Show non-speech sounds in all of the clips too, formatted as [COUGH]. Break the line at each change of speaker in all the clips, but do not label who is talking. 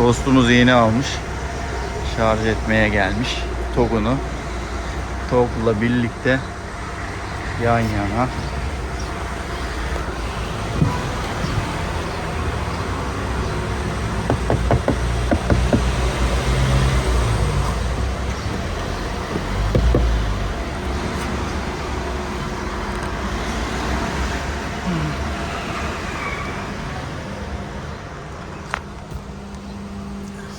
Dostumuz yeni almış. Şarj etmeye gelmiş. Togunu. Tog'la birlikte yan yana.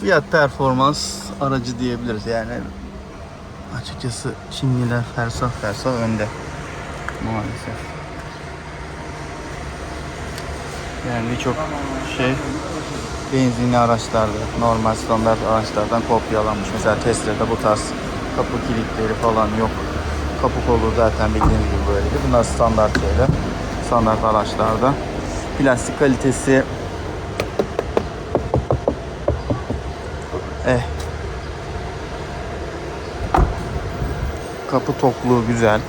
Fiyat performans aracı diyebiliriz yani açıkçası Çinliler fersah fersah önde maalesef. Yani birçok şey benzinli araçlarda, normal standart araçlardan kopyalanmış. Mesela Tesla'da bu tarz kapı kilitleri falan yok. Kapı kolu zaten bildiğiniz gibi böyleydi. Bunlar standart şeyler. Standart araçlarda. Plastik kalitesi Eh. Kapı tokluğu güzel.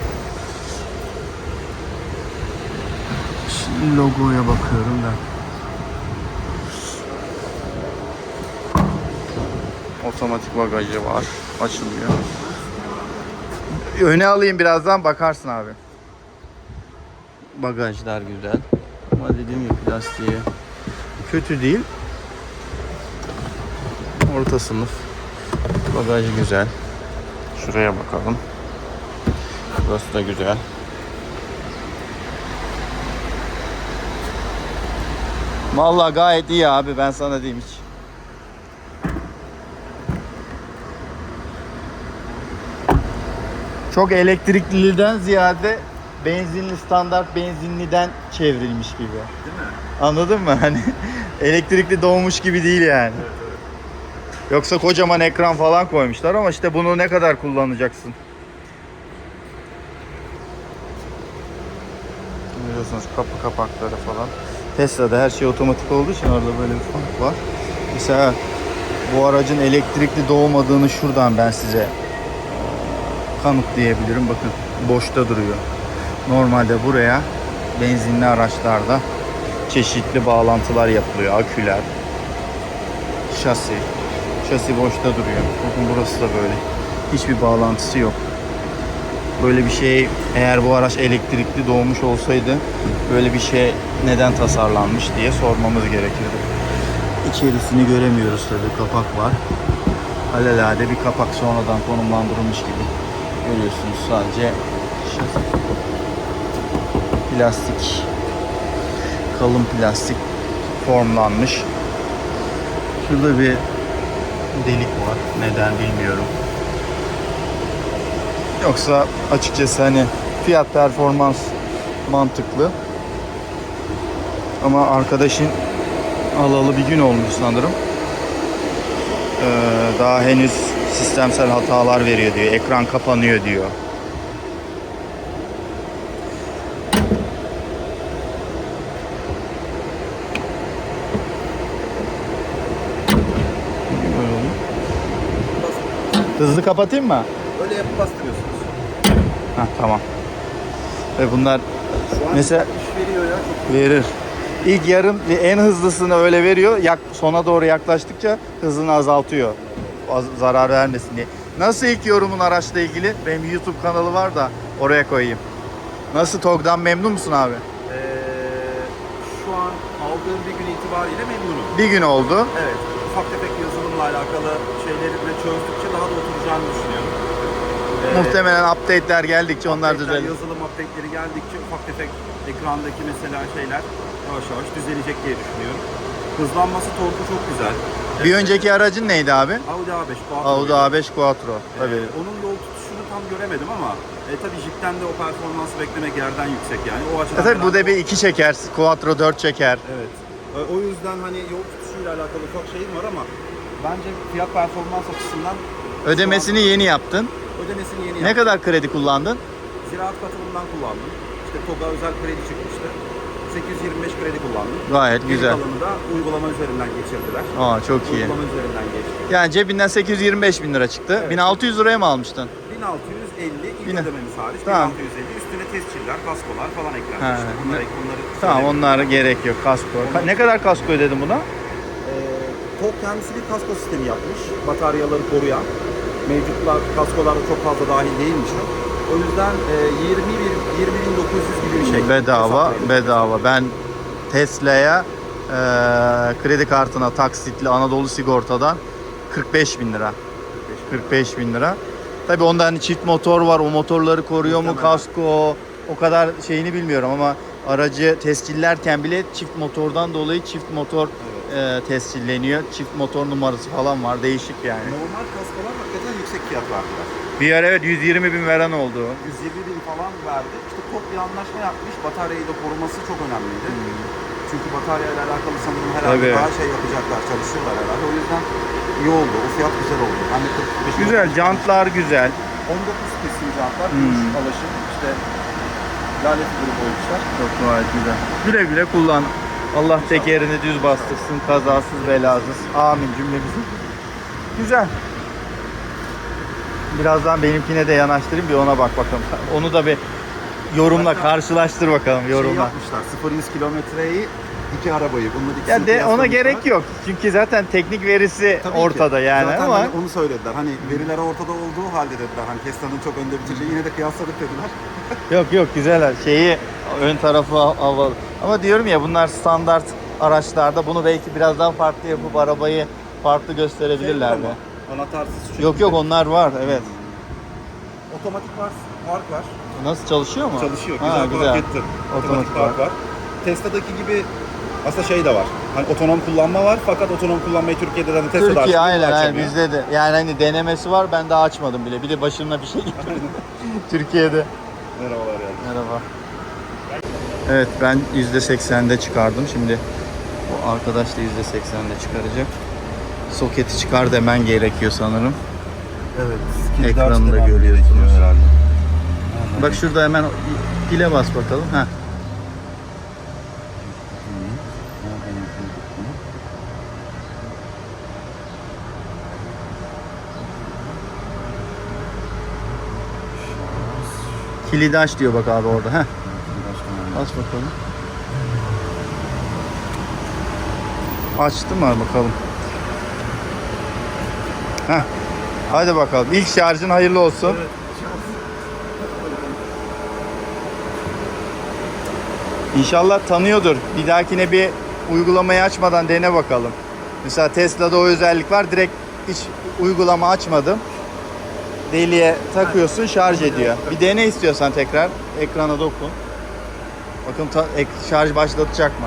Şimdi logoya bakıyorum da. Otomatik bagajı var. Açılıyor. Öne alayım birazdan bakarsın abi. Bagajlar güzel. Ama dediğim gibi plastiği kötü değil. Orta sınıf. Bagaj güzel. Şuraya bakalım. Burası da güzel. Vallahi gayet iyi abi ben sana diyeyim hiç. Çok elektrikliden ziyade benzinli standart benzinliden çevrilmiş gibi.
Değil mi?
Anladın mı? Hani [LAUGHS] elektrikli doğmuş gibi değil yani. Yoksa kocaman ekran falan koymuşlar ama işte bunu ne kadar kullanacaksın? Biliyorsunuz kapı kapakları falan. Tesla'da her şey otomatik olduğu için orada böyle bir fark var. Mesela bu aracın elektrikli doğmadığını şuradan ben size kanıtlayabilirim. Bakın boşta duruyor. Normalde buraya benzinli araçlarda çeşitli bağlantılar yapılıyor. Aküler, şasi. Şasi boşta duruyor. Bakın burası da böyle. Hiçbir bağlantısı yok. Böyle bir şey eğer bu araç elektrikli doğmuş olsaydı böyle bir şey neden tasarlanmış diye sormamız gerekirdi. İçerisini göremiyoruz tabii kapak var. Alelade bir kapak sonradan konumlandırılmış gibi. Görüyorsunuz sadece. Plastik kalın plastik formlanmış. Şurada bir delik var. Neden bilmiyorum. Yoksa açıkçası hani fiyat performans mantıklı. Ama arkadaşın alalı bir gün olmuş sanırım. Ee, daha henüz sistemsel hatalar veriyor diyor. Ekran kapanıyor diyor. Hızlı kapatayım mı?
Öyle yapıp bastırıyorsunuz.
Heh, tamam. Ve bunlar
Şu an
Mesela-
iş veriyor ya. Çok
verir. İlk yarım en hızlısını öyle veriyor. Yak, sona doğru yaklaştıkça hızını azaltıyor. Az- zarar vermesin diye. Nasıl ilk yorumun araçla ilgili? Benim YouTube kanalı var da oraya koyayım. Nasıl TOG'dan memnun musun abi?
Ee, şu an aldığım bir gün itibariyle memnunum.
Bir gün oldu.
Evet. Ufak tefek yazılımla alakalı şeyleri de çözdükçe daha da oturacağını düşünüyorum. Ee,
Muhtemelen update'ler geldikçe onlar düzelir.
Yazılım update'leri geldikçe ufak tefek ekrandaki mesela şeyler yavaş yavaş düzelecek diye düşünüyorum. Hızlanması torku çok güzel.
Bir önceki aracın neydi abi?
Audi A5 Quattro.
Audi A5 Quattro.
Ee,
Tabii.
onun yol tutuşunu tam göremedim ama e, tabii Jeep'ten de o performansı beklemek yerden yüksek yani. O açıdan
E tabii bu da bir iki çeker. Quattro 4 çeker.
Evet. E, O yüzden hani yol tutuşuyla alakalı ufak şeyim var ama bence fiyat performans açısından
Ödemesini yeni yaptın.
ödemesini yeni
Ne
yaptım.
kadar kredi kullandın?
Ziraat katılımından kullandım. İşte TOG'a özel kredi çıkmıştı. 825 kredi kullandım.
Gayet
Geri
güzel.
kalanı da uygulama üzerinden geçirdiler.
Aa çok iyi.
Uygulama üzerinden geçti.
Yani cebinden 825 bin lira çıktı.
Evet.
1600 liraya mı almıştın?
1650 ilk
Yine-
ödememiz hariç.
Tamam.
1650 üstüne tesciller, kaskolar falan
Ha,
eklenmişti. Bunları, bunları
Tamam onlar gerek yok. Kasko. Ka- ne kadar kasko ödedin buna?
TOG kendisi bir kasko sistemi yapmış. Bataryaları koruyan. Mevcutlar kaskolarda çok fazla dahil değilmiş. O yüzden e, 21 20.900 gibi bir şey.
Bedava, bedava. Ben Tesla'ya eee, kredi kartına taksitli Anadolu Sigorta'dan 45 bin lira. 45 bin lira. Tabii onda hani çift motor var. O motorları koruyor mu? Kasko o kadar şeyini bilmiyorum ama aracı tescillerken bile çift motordan dolayı çift motor eee, tescilleniyor. Çift motor numarası falan var. Değişik yani.
Normal kaskolar hakikaten yüksek fiyat verdiler.
Bir yer evet 120 bin veren oldu.
120 bin falan verdi. İşte TOG bir anlaşma yapmış. Bataryayı da koruması çok önemliydi. Çünkü bataryayla alakalı sanırım herhalde
Tabii.
daha şey yapacaklar, çalışıyorlar herhalde. O yüzden iyi oldu. O fiyat güzel oldu. Hani 45
Güzel, jantlar güzel.
19 kesim jantlar,
Hmm.
alaşım, işte lale figürü koymuşlar.
Çok gayet güzel. Güle güle kullan. Allah tekerini düz bastırsın, kazasız belasız. Amin cümlemizi. Güzel. Birazdan benimkine de yanaştırayım bir ona bak bakalım. Onu da bir yorumla karşılaştır bakalım
Şey
yorumla.
yapmışlar, 0-100 kilometreyi iki arabayı. Bununla ikisini
Ya de ona gerek yok. Çünkü zaten teknik verisi
Tabii ki.
ortada yani
Zaten
ama
hani onu söylediler. Hani veriler ortada olduğu halde dediler. Hani Tesla'nın çok önde bitireceği yine de kıyasladık dediler.
yok yok güzel. Şeyi ön tarafı havalı. Ama diyorum ya bunlar standart araçlarda bunu belki biraz daha farklı yapıp arabayı farklı gösterebilirler
Şey
mi?
Anahtarsız şu
Yok yok onlar var evet.
Otomatik park, park var.
Nasıl çalışıyor mu?
Çalışıyor.
Ha,
Güzel,
güzel.
fark ettim.
Otomatik
Otomatik park var. Tesla'daki gibi aslında şey de var. Hani otonom kullanma var fakat otonom kullanmayı Türkiye'de de hani Tesla'da
Türkiye aynen, aynen bizde de. Yani hani denemesi var ben daha açmadım bile. Bir de başımda bir şey geldi. [LAUGHS] Türkiye'de.
Merhabalar yani.
Merhaba. Evet ben %80'de çıkardım. Şimdi o arkadaş da %80'de çıkaracak. Soketi çıkar demen gerekiyor sanırım.
Evet.
Ekranı da görüyorsunuz. Bak şurada hemen pile bas bakalım. Heh. Kilidi aç diyor bak abi orada. Heh. Aç bakalım. Açtı mı bakalım. Heh. Hadi bakalım. İlk şarjın hayırlı olsun. İnşallah tanıyordur. Bir dahakine bir uygulamayı açmadan dene bakalım. Mesela Tesla'da o özellik var. Direkt hiç uygulama açmadım. Deliğe takıyorsun şarj ediyor. Bir dene istiyorsan tekrar. Ekrana dokun. Bakın ta- ek- şarj başlatacak mı?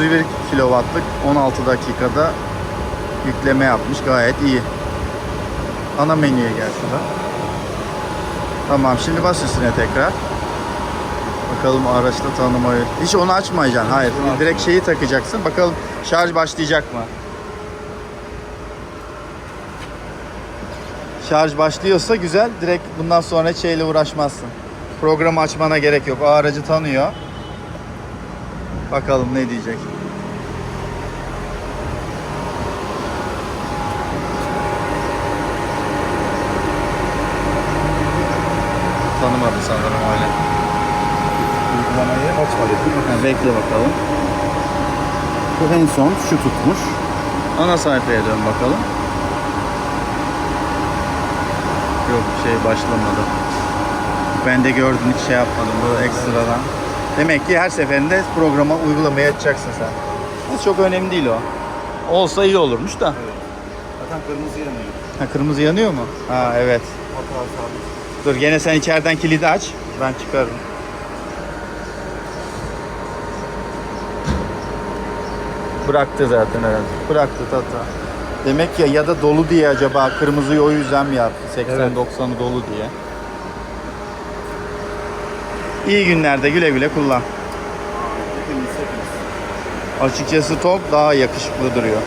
...31 kilowattlık 16 dakikada yükleme yapmış. Gayet iyi. Ana menüye gel şurada. Tamam şimdi bas üstüne tekrar. Bakalım araçta tanımayı. Hiç onu açmayacaksın. Hayır. Direkt şeyi takacaksın. Bakalım şarj başlayacak mı? Şarj başlıyorsa güzel. Direkt bundan sonra hiç şeyle uğraşmazsın. Programı açmana gerek yok. O aracı tanıyor. Bakalım ne diyecek. Tanımadı sanırım öyle.
Uygulamayı açmadık.
Ha, bekle bakalım.
Bu en son şu tutmuş.
Ana sayfaya dön bakalım. Yok şey başlamadı. Ben de gördüm hiç şey yapmadım bu ekstradan. Demek ki her seferinde programa uygulamayı açacaksın sen. Bu çok önemli değil o. Olsa iyi olurmuş da.
Zaten kırmızı yanıyor.
Ha, kırmızı yanıyor mu? Ha evet.
Hata sabit.
Dur gene sen içeriden kilidi aç. Ben çıkarım. Bıraktı zaten herhalde. Bıraktı tata. Demek ya ya da dolu diye acaba kırmızıyı o yüzden mi yaptı? 80-90'ı dolu diye. İyi günlerde güle güle kullan.
Hepimiz hepimiz.
Açıkçası TOG daha yakışıklı duruyor.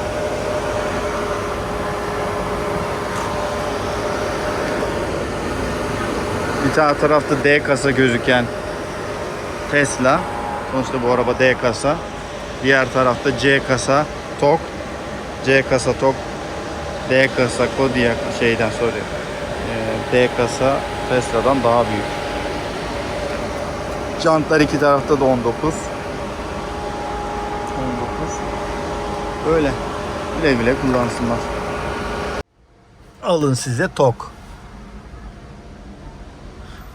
Bir tane tarafta D kasa gözüken Tesla. Sonuçta bu araba D kasa. Diğer tarafta C kasa TOG. C kasa TOG. D kasa Kodiak şeyden sorry. Ee, D kasa Tesla'dan daha büyük. Jantlar iki tarafta da 19. 19. Böyle. Güle bile kullansınlar. Alın size tok.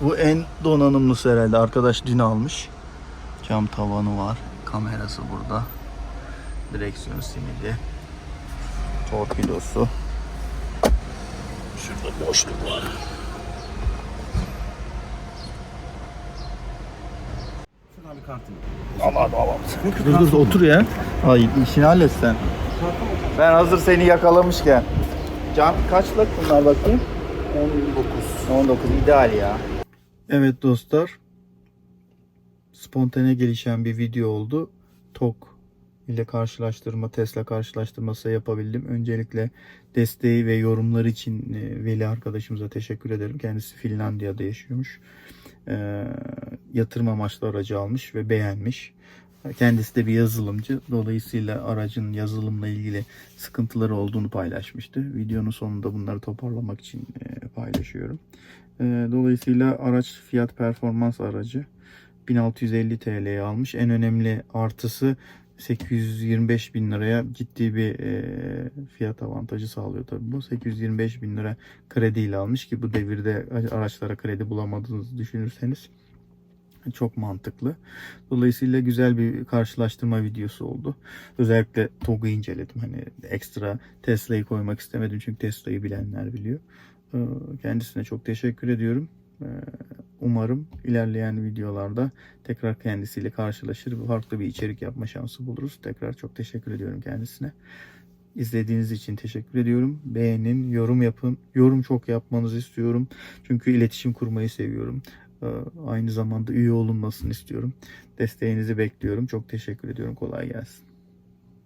Bu en donanımlısı herhalde. Arkadaş dün almış. Cam tavanı var. Kamerası burada. Direksiyon simidi. Torpidosu. Şurada boşluk var.
Şuradan bir kartım.
Aman aman. Dur dur otur ya. Ay işini hallet sen. Ben hazır seni yakalamışken. Can kaçlık bunlar bakayım? 19. 19 ideal ya. Evet dostlar. Spontane gelişen bir video oldu. TOK ile karşılaştırma, Tesla karşılaştırması yapabildim. Öncelikle desteği ve yorumları için e, Veli arkadaşımıza teşekkür ederim. Kendisi Finlandiya'da yaşıyormuş. Ee, yatırım amaçlı aracı almış ve beğenmiş. Kendisi de bir yazılımcı. Dolayısıyla aracın yazılımla ilgili sıkıntıları olduğunu paylaşmıştı. Videonun sonunda bunları toparlamak için e, paylaşıyorum. E, Dolayısıyla araç fiyat performans aracı 1650 TL'ye almış. En önemli artısı 825 bin liraya ciddi bir e, fiyat avantajı sağlıyor tabii bu. 825 bin lira krediyle almış ki bu devirde araçlara kredi bulamadığınızı düşünürseniz çok mantıklı. Dolayısıyla güzel bir karşılaştırma videosu oldu. Özellikle TOG'u inceledim. Hani ekstra Tesla'yı koymak istemedim çünkü Tesla'yı bilenler biliyor. Ee, Kendisine çok teşekkür ediyorum. Umarım ilerleyen videolarda tekrar kendisiyle karşılaşır farklı bir içerik yapma şansı buluruz. Tekrar çok teşekkür ediyorum kendisine. İzlediğiniz için teşekkür ediyorum. Beğenin, yorum yapın. Yorum çok yapmanızı istiyorum. Çünkü iletişim kurmayı seviyorum. Ee, Aynı zamanda üye olunmasını istiyorum. Desteğinizi bekliyorum. Çok teşekkür ediyorum. Kolay gelsin.